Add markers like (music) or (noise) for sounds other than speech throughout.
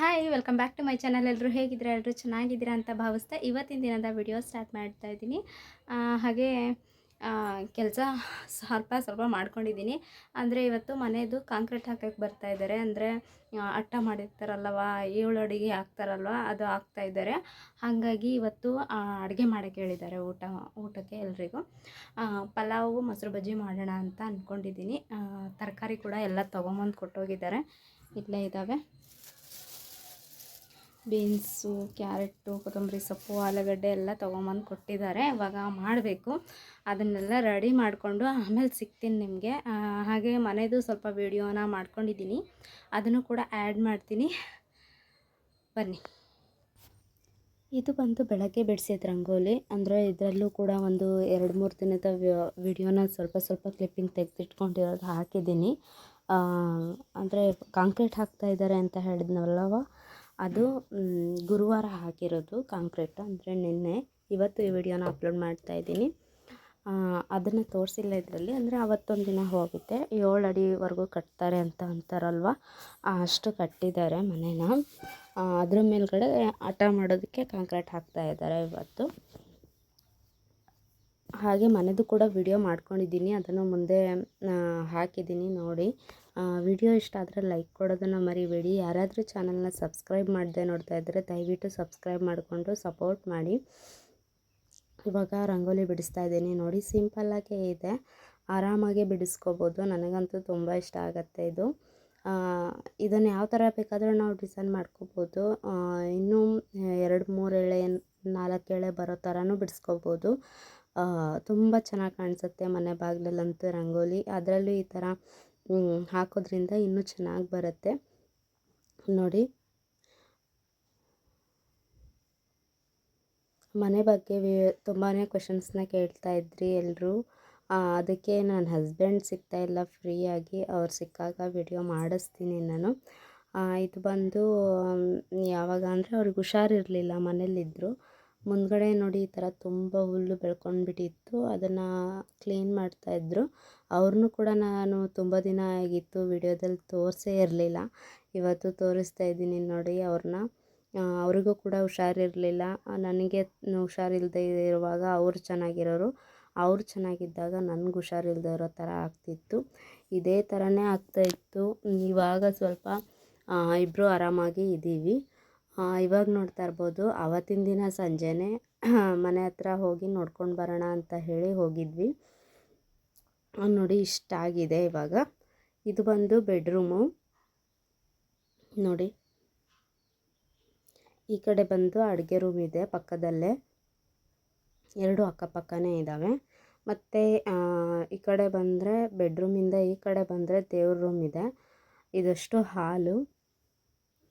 Hi welcome back to my channel ಎಲ್ಲರೂ ಹೇಗಿದ್ದೀರಾ? ಎಲ್ಲರೂ ಚೆನ್ನಾಗಿದ್ದೀರಾ ಅಂತ ಭಾವಿಸ್ತಾ ಇವತ್ತಿನ ದಿನದ ವಿಡಿಯೋ ಸ್ಟಾರ್ಟ್ ಮಾಡ್ತಾ ಇದ್ದೀನಿ. ಹಾಗೆ ಕೆಲಸ ಸ್ವಲ್ಪ ಸ್ವಲ್ಪ ಮಾಡ್ಕೊಂಡಿದ್ದೀನಿ. ಅಂದರೆ ಇವತ್ತು ಮನೆಯದು ಕಾಂಕ್ರೀಟ್ ಹಾಕೋಕ್ಕೆ ಬರ್ತಾ ಇದ್ದಾರೆ. ಅಂದರೆ ಅಟ್ಟ ಮಾಡಿರ್ತಾರಲ್ವ ಏಳು ಅಡುಗೆ ಹಾಕ್ತಾರಲ್ವ, ಅದು ಹಾಕ್ತಾ ಇದ್ದಾರೆ. ಹಾಗಾಗಿ ಇವತ್ತು ಅಡುಗೆ ಮಾಡೋಕ್ಕೆ ಹೇಳಿದ್ದಾರೆ ಊಟ, ಊಟಕ್ಕೆ ಎಲ್ರಿಗೂ. ಪಲಾವು, ಮೊಸರು ಬಜ್ಜಿ ಮಾಡೋಣ ಅಂತ ಅಂದ್ಕೊಂಡಿದ್ದೀನಿ ತರಕಾರಿ ಕೂಡ ಎಲ್ಲ ತೊಗೊಂಬಂದು ಕೊಟ್ಟೋಗಿದ್ದಾರೆ. ಇಲ್ಲೇ ಇದ್ದಾವೆ. ಬೀನ್ಸು ಕ್ಯಾರೆಟು ಕೊತ್ತಂಬರಿ ಸೊಪ್ಪು, ಆಲೂಗಡ್ಡೆ ಎಲ್ಲ ತೊಗೊಂಬಂದು ಕೊಟ್ಟಿದ್ದಾರೆ. ಇವಾಗ ಮಾಡಬೇಕು. ಅದನ್ನೆಲ್ಲ ರೆಡಿ ಮಾಡಿಕೊಂಡು ಆಮೇಲೆ ಸಿಗ್ತೀನಿ ನಿಮಗೆ. ಹಾಗೆ ಮನೆಯದು ಸ್ವಲ್ಪ ವೀಡಿಯೋನ ಮಾಡ್ಕೊಂಡಿದ್ದೀನಿ. ಅದನ್ನು ಕೂಡ ಆ್ಯಡ್ ಮಾಡ್ತೀನಿ. ಬನ್ನಿ. ಇದು ಬಂದು ಬೆಳಗ್ಗೆ ಬಿಡಿಸಿದ ರಂಗೋಲಿ. ಅಂದರೆ ಇದರಲ್ಲೂ ಕೂಡ ಒಂದು ಎರಡು ಮೂರು ದಿನದ ವಿಡಿಯೋನ ಸ್ವಲ್ಪ ಸ್ವಲ್ಪ ಕ್ಲಿಪ್ಪಿಂಗ್ ತೆಗೆದಿಟ್ಕೊಂಡಿರೋದು ಹಾಕಿದ್ದೀನಿ. ಅಂದರೆ ಕಾಂಕ್ರೀಟ್ ಹಾಕ್ತಾ ಇದ್ದಾರೆ ಅಂತ ಹೇಳಿದ್ನಲ್ಲವ? ಅದು ಗುರುವಾರ ಹಾಕಿರೋದು ಕಾಂಕ್ರೀಟ್. ಅಂದರೆ ನಿನ್ನೆ ಇವತ್ತು ಈ ವಿಡಿಯೋನ ಅಪ್ಲೋಡ್ ಮಾಡ್ತಾ ಇದ್ದೀನಿ. ಅದನ್ನು ತೋರಿಸಿಲ್ಲ ಇದರಲ್ಲಿ. ಅಂದರೆ ಅವತ್ತೊಂದು ದಿನ ಹೋಗುತ್ತೆ. ಏಳು ಅಡಿವರೆಗೂ ಕಟ್ತಾರೆ ಅಂತ ಅಂತಾರಲ್ವ? ಅಷ್ಟು ಕಟ್ಟಿದ್ದಾರೆ ಮನೇನ. ಅದ್ರ ಮೇಲ್ಗಡೆ ಆಟ ಮಾಡೋದಕ್ಕೆ ಕಾಂಕ್ರೀಟ್ ಹಾಕ್ತಾ ಇದ್ದಾರೆ ಇವತ್ತು. ಹಾಗೆ ಮನೆಯದು ಕೂಡ ವಿಡಿಯೋ ಮಾಡ್ಕೊಂಡಿದ್ದೀನಿ. ಅದನ್ನು ಮುಂದೆ ಹಾಕಿದ್ದೀನಿ ನೋಡಿ. ವಿಡಿಯೋ ಇಷ್ಟ ಆದರೆ ಲೈಕ್ ಕೊಡೋದನ್ನು ಮರಿಬೇಡಿ. ಯಾರಾದರೂ ಚಾನಲ್ನ ಸಬ್ಸ್ಕ್ರೈಬ್ ಮಾಡದೆ ನೋಡ್ತಾ ಇದ್ದರೆ ದಯವಿಟ್ಟು ಸಬ್ಸ್ಕ್ರೈಬ್ ಮಾಡಿಕೊಂಡು ಸಪೋರ್ಟ್ ಮಾಡಿ. ಇವಾಗ ರಂಗೋಲಿ ಬಿಡಿಸ್ತಾ ಇದ್ದೀನಿ ನೋಡಿ. ಸಿಂಪಲ್ಲಾಗೇ ಇದೆ. ಆರಾಮಾಗೆ ಬಿಡಿಸ್ಕೋಬೋದು. ನನಗಂತೂ ತುಂಬ ಇಷ್ಟ ಆಗುತ್ತೆ ಇದು. ಇದನ್ನು ಯಾವ ಥರ ಬೇಕಾದರೂ ನಾವು ಡಿಸೈನ್ ಮಾಡ್ಕೋಬೋದು. ಇನ್ನೂ, ಎರಡು, ಮೂರು ಎಳೆ, ನಾಲ್ಕು ಎಳೆ ಬರೋ ಥರನೂ ಬಿಡಿಸ್ಕೋಬೋದು. ತುಂಬ ಚೆನ್ನಾಗಿ ಕಾಣಿಸುತ್ತೆ ಮನೆ ಬಾಗಿಲಲ್ಲಂತೂ ರಂಗೋಲಿ. ಅದರಲ್ಲೂ ಈ ಥರ ಹಾಕೋದ್ರಿಂದ ಇನ್ನೂ ಚೆನ್ನಾಗಿ ಬರುತ್ತೆ. ನೋಡಿ. ಮನೆ ಬಗ್ಗೆ ತುಂಬಾ ಕ್ವೆಶನ್ಸ್ನ ಕೇಳ್ತಾ ಇದ್ರಿ ಎಲ್ಲರೂ ಅದಕ್ಕೆ ನನ್ನ ಹಸ್ಬೆಂಡ್ ಸಿಗ್ತಾ ಇಲ್ಲ ಫ್ರೀಯಾಗಿ ಅವ್ರು ಸಿಕ್ಕಾಗ ವಿಡಿಯೋ ಮಾಡಿಸ್ತೀನಿ ನಾನು. ಇದು ಬಂದು ಯಾವಾಗ ಅಂದರೆ ಅವ್ರಿಗೆ ಹುಷಾರಿರಲಿಲ್ಲ ಮನೇಲಿದ್ದರು ಮುಂದ್ಗಡೆ ನೋಡಿ ಈ ಥರ ತುಂಬ ಹುಲ್ಲು ಬೆಳ್ಕೊಂಡ್ಬಿಟ್ಟಿತ್ತು, ಅದನ್ನು ಕ್ಲೀನ್ ಮಾಡ್ತಾ ಇದ್ದರು ಅವ್ರನ್ನೂ ಕೂಡ ನಾನು ತುಂಬ ದಿನ ಆಗಿತ್ತು ವಿಡಿಯೋದಲ್ಲಿ ತೋರಿಸೇ ಇರಲಿಲ್ಲ. ಇವತ್ತು ತೋರಿಸ್ತಾ ಇದ್ದೀನಿ ನೋಡಿ ಅವ್ರನ್ನ. ಅವರಿಗೂ ಕೂಡ ಹುಷಾರಿರಲಿಲ್ಲ. ನನಗೆ ಹುಷಾರಿಲ್ಲದೆ ಇರುವಾಗ ಅವ್ರು ಚೆನ್ನಾಗಿರೋರು. ಅವ್ರು ಚೆನ್ನಾಗಿದ್ದಾಗ ನನಗೆ ಹುಷಾರಿಲ್ಲದೆ ಇರೋ ಥರ ಆಗ್ತಿತ್ತು. ಇದೇ ಥರನೇ ಆಗ್ತಾಯಿತ್ತು ಇವಾಗ ಸ್ವಲ್ಪ ಇಬ್ಬರು ಆರಾಮಾಗಿ ಇದ್ದೀವಿ. ಇವಾಗ ನೋಡ್ತಾ ಇರ್ಬೋದು. ಆವತ್ತಿನ ದಿನ ಸಂಜೆನೇ (clears throat) ಮನೆ ಹತ್ರ ಹೋಗಿ ನೋಡ್ಕೊಂಡು ಬರೋಣ ಅಂತ ಹೇಳಿ ಹೋಗಿದ್ವಿ. ನೋಡಿ ಇಷ್ಟ ಆಗಿದೆ ಇವಾಗ. ಇದು ಬಂದು ಬೆಡ್ರೂಮು. ನೋಡಿ. ಈ ಕಡೆ ಬಂದು ಅಡುಗೆ ರೂಮ್ ಇದೆ ಪಕ್ಕದಲ್ಲೇ. ಎರಡು ಅಕ್ಕಪಕ್ಕನೇ ಇದ್ದಾವೆ ಮತ್ತು ಈ ಕಡೆ ಬಂದರೆ ಬೆಡ್ರೂಮಿಂದ ಈ ಕಡೆ ಬಂದರೆ ದೇವ್ರ ರೂಮ್ ಇದೆ. ಇದಷ್ಟು ಹಾಲು.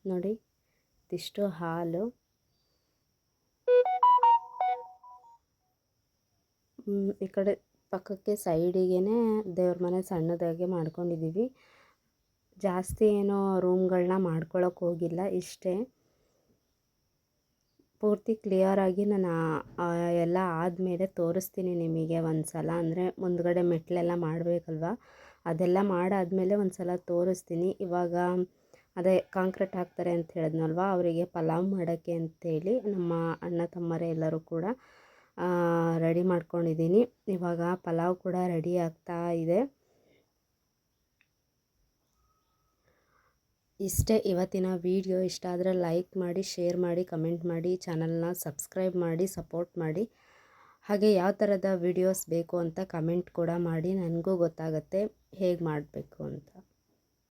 ನೋಡಿ. ಇದಿಷ್ಟು ಹಾಲು. ಈ ಕಡೆ ಪಕ್ಕಕ್ಕೆ ಸೈಡಿಗೆ ದೇವ್ರ ಮನೆ ಸಣ್ಣದಾಗೆ ಮಾಡ್ಕೊಂಡಿದ್ದೀವಿ ಜಾಸ್ತಿ ಏನೋ ರೂಮ್ಗಳನ್ನ ಮಾಡ್ಕೊಳಕ್ಕೆ ಹೋಗಿಲ್ಲ, ಇಷ್ಟೇ. ಪೂರ್ತಿ ಕ್ಲಿಯರಾಗಿ ನಾನು ಎಲ್ಲ ಆದಮೇಲೆ ತೋರಿಸ್ತೀನಿ ನಿಮಗೆ ಒಂದು ಸಲ ಅಂದರೆ ಮುಂದ್ಗಡೆ ಮೆಟ್ಲೆಲ್ಲ ಮಾಡಬೇಕಲ್ವ? ಅದೆಲ್ಲ ಮಾಡಾದಮೇಲೆ ಒಂದು ಸಲ ತೋರಿಸ್ತೀನಿ. ಇವಾಗ ಅದೇ ಕಾಂಕ್ರೀಟ್ ಹಾಕ್ತಾರೆ ಅಂತ ಹೇಳಿದ್ನಲ್ವ? ಅವರಿಗೆ ಪಲಾವ್ ಮಾಡೋಕ್ಕೆ ಅಂತೇಳಿ ನಮ್ಮ ಅಣ್ಣ ತಮ್ಮರೇ ಎಲ್ಲರೂ ಕೂಡ ರೆಡಿ ಮಾಡ್ಕೊಂಡಿದ್ದೀನಿ. ಇವಾಗ ಪಲಾವ್ ಕೂಡ ರೆಡಿ ಆಗ್ತಾ ಇದೆ. ಇಷ್ಟೇ ಇವತ್ತಿನ ವಿಡಿಯೋ. ಇಷ್ಟ ಆದರೆ ಲೈಕ್ ಮಾಡಿ, ಶೇರ್ ಮಾಡಿ, ಕಮೆಂಟ್ ಮಾಡಿ, ಚಾನಲ್ನ ಸಬ್ಸ್ಕ್ರೈಬ್ ಮಾಡಿ, ಸಪೋರ್ಟ್ ಮಾಡಿ. ಹಾಗೆ ಯಾವ ಥರದ ವಿಡಿಯೋಸ್ ಬೇಕು ಅಂತ ಕಮೆಂಟ್ ಕೂಡ ಮಾಡಿ. ನನಗೂ ಗೊತ್ತಾಗುತ್ತೆ ಹೇಗೆ ಮಾಡಬೇಕು ಅಂತ.